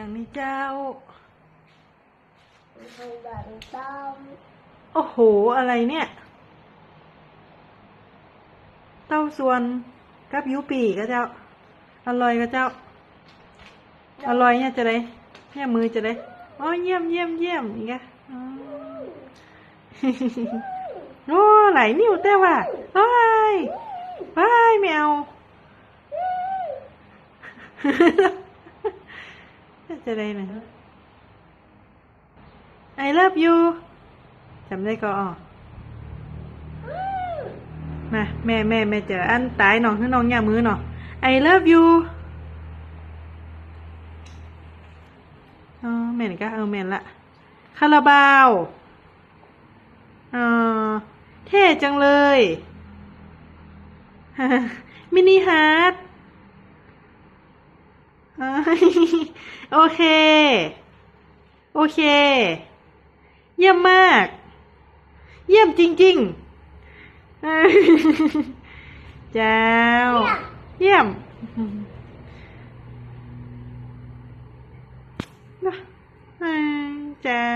อย่างนี้เจ้าคนดันต้อมโอ้โห อะไรเนี่ย เต้าส่วนกับยูปีก็เจ้า อร่อยก็เจ้า อร่อยเนี่ยจะได้เนี่ยมือจะได้อ๋อเยี่ยมเยี่ยมเยี่ยมอีกอะอ๋อ โอ้ไหลนิ้วแต่ว่าว้ายว้ายแมว จะได้นะ I love you จำได้ก็อ๋อมาแม่แม่แม่เจออันตายหนองคือน้องย่ามือหนอ I love you อ๋อแม่นก็เออแม่นละคาราบาวอ๋อเท่จังเลย มินิฮาร์ด โอเค โอเค เยี่ยมมาก เยี่ยมจริงๆเจ้า เยี่ยมนะเจ้า